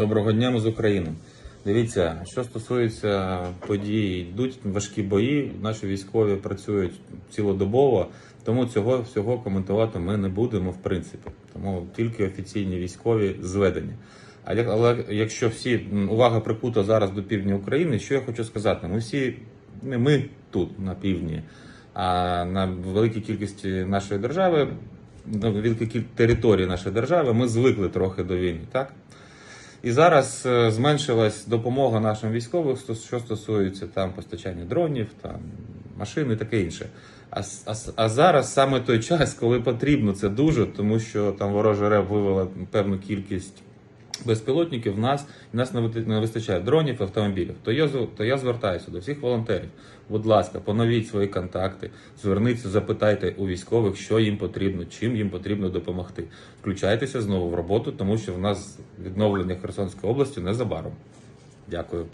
Доброго дня ми з України. Дивіться, що стосується подій, йдуть важкі бої. Наші військові працюють цілодобово, тому цього всього коментувати ми не будемо в принципі. Тому тільки офіційні військові зведені. А як- але якщо всі увага прикута зараз до півдня України, що я хочу сказати? Ми всі не ми тут на півдні, а на великій кількості нашої держави, на великій кіль- території нашої держави, ми звикли трохи до війни, так? І зараз е, зменшилась допомога нашим військовим, що стосується там постачання дронів, там машин і таке інше. А, а, а зараз саме той час, коли потрібно це дуже, тому що там ворожа РЕБ вивела певну кількість безпілотників, в нас в нас не вистачає дронів, автомобілів. То я то я звертаюся до всіх волонтерів. Будь ласка, поновіть свої контакти, зверніться, запитайте у військових, що їм потрібно, чим їм потрібно допомогти. Включайтеся знову в роботу, тому що в нас відновлення Херсонської області незабаром. Дякую.